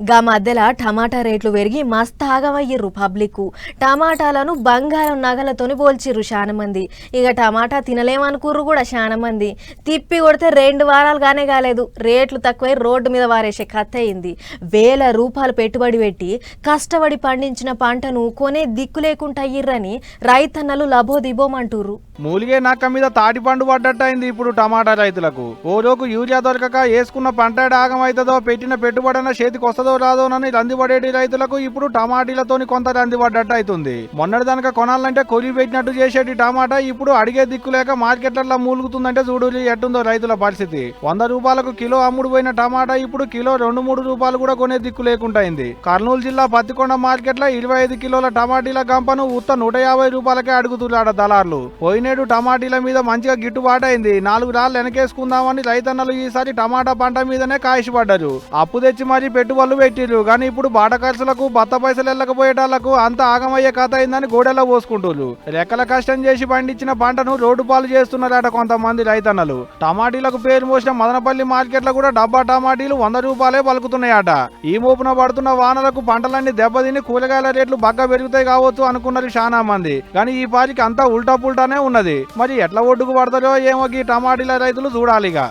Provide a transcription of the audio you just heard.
గా మధ్యలో టమాటా రేట్లు పెరిగి మస్తు ఆగమయ్యిర్రు పబ్లిక్ టమాటాలను బంగారం నగలతోని పోల్చిర్రు చాలా మంది ఇక టమాటా తినలేమనుకుర్రు కూడా చాలా మంది తిప్పి కొడితే రెండు వారాలు కానే కాలేదు. రేట్లు తక్కువై రోడ్డు మీద వారేసే కథ అయింది వేల రూపాయలు పెట్టుబడి పెట్టి కష్టపడి పండించిన పంటను కొనే దిక్కు లేకుండా అయ్యిర్రని రైతన్నలు లబోదిబోమంటుర్రు. మూలిగే నక్క మీద తాటి పండు ఇప్పుడు టమాటా రైతులకు. ఓ రోజు యూరియా దొరకక వేసుకున్న పంట ఆగం అవుతుందో పెట్టిన పెట్టుబడిన చేతికి వస్తుందో రాదోనని రందిపడేటి రైతులకు ఇప్పుడు టమాటీలతోని కొంత రందిపడ్డట్టు అవుతుంది మొన్నటి దానిక కొనాలంటే కొలి పెట్టినట్టు చేసేటి టమాటా ఇప్పుడు అడిగే దిక్కు లేక మార్కెట్లలో మూలుగుతుందంటే చూడు ఎట్టుందో రైతుల పరిస్థితి. వంద రూపాయలకు కిలో అమ్ముడు పోయిన టమాటా ఇప్పుడు కిలో రెండు మూడు రూపాయలు కూడా కొనే దిక్కు లేకుండా అయింది కర్నూలు జిల్లా పత్తికొండ మార్కెట్లో ఇరవై ఐదు కిలోల టమాటీల గంపను ఉత్త నూట యాభై రూపాయలకే అడుగుతున్నాడు దళార్లు. నేడు టమాటీల మీద మంచిగా గిట్టుబాటు అయింది. నాలుగు రాళ్ళు వెనకేసుకుందామని రైతన్నలు ఈసారి టమాటా పంట మీదనే కాయసిపడ్డారు అప్పు తెచ్చి మరీ పెట్టుబడులు పెట్టిర్రు. కానీ ఇప్పుడు బాట ఖర్చులకు బత్త పైసలు వెళ్ళకపోయేటాళ్ళకు అంత ఆగమయ్యే కథ అయిందని గోడెలో పోసుకుంటున్నారు రెక్కల కష్టం చేసి పండించిన పంటను రోడ్డు పాలు చేస్తున్నారట కొంతమంది రైతన్నలు. టమాటీలకు పేరు మోసిన మదనపల్లి మార్కెట్లో కూడా డబ్బా టమాటీలు వంద రూపాయలే పలుకుతున్నాయట. ఈ మోపున పడుతున్న వానలకు పంటలన్నీ దెబ్బతిని కూరగాయల రేట్లు బాగా పెరుగుతాయి కావచ్చు అనుకున్నారు చాలా మంది. కానీ ఈ పారికి అంతా ఉల్టా పుల్టానే ఉన్నారు ఉన్నది. మరి ఎట్లా ఒడ్డుకు పడతారో ఏమో ఈ టమాటీల రైతులు చూడాలిగా.